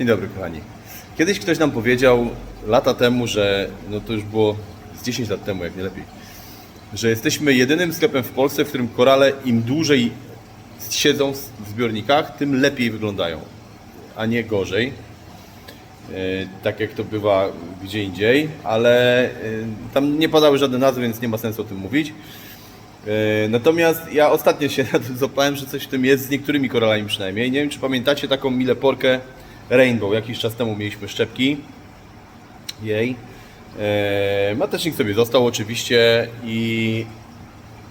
Dzień dobry, kochani. Kiedyś ktoś nam powiedział lata temu, że no to już było z 10 lat temu, jak nie lepiej, że jesteśmy jedynym sklepem w Polsce, w którym korale im dłużej siedzą w zbiornikach, tym lepiej wyglądają, a nie gorzej. E, Tak jak to bywa gdzie indziej, ale e, tam nie padały żadne nazwy, więc nie ma sensu o tym mówić. E, Natomiast ja ostatnio się złapałem, że coś w tym jest z niektórymi koralami przynajmniej. Nie wiem, czy pamiętacie taką mileporkę Rainbow. Jakiś czas temu mieliśmy szczepki jej. E, Matecznik sobie został oczywiście i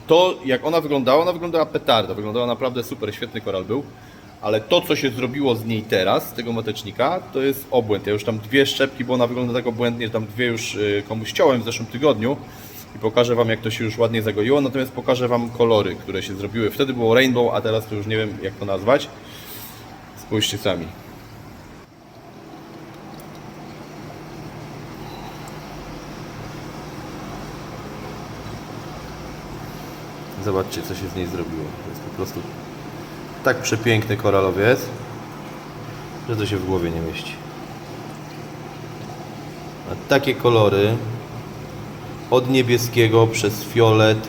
to jak ona wyglądała, ona wyglądała petarda, wyglądała naprawdę super, świetny koral był. Ale to, co się zrobiło z niej teraz, z tego matecznika, to jest obłęd. Ja już tam dwie szczepki, bo ona wygląda tak obłędnie, że tam dwie już y, komuś ściąłem w zeszłym tygodniu i pokażę Wam, jak to się już ładnie zagoiło. Natomiast pokażę Wam kolory, które się zrobiły. Wtedy było rainbow, a teraz to już nie wiem, jak to nazwać. Spójrzcie sami. Zobaczcie, co się z niej zrobiło. To jest po prostu tak przepiękny koralowiec, że to się w głowie nie mieści. A takie kolory od niebieskiego przez fiolet,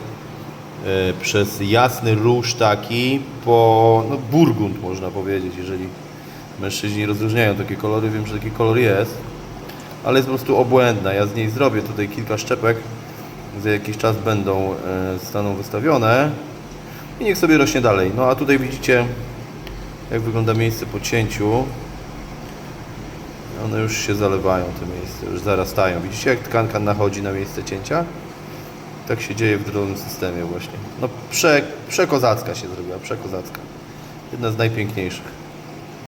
e, przez jasny róż taki, po no, burgund można powiedzieć, jeżeli mężczyźni rozróżniają takie kolory, wiem, że taki kolor jest, ale jest po prostu obłędna. Ja z niej zrobię tutaj kilka szczepek, za jakiś czas będą, e, zostaną wystawione i niech sobie rośnie dalej. No a tutaj widzicie, jak wygląda miejsce po cięciu. One już się zalewają, te miejsca, już zarastają. Widzicie, jak tkanka nachodzi na miejsce cięcia? Tak się dzieje w drugim systemie właśnie. No prze, przekozacka się zrobiła, przekozacka. Jedna z najpiękniejszych.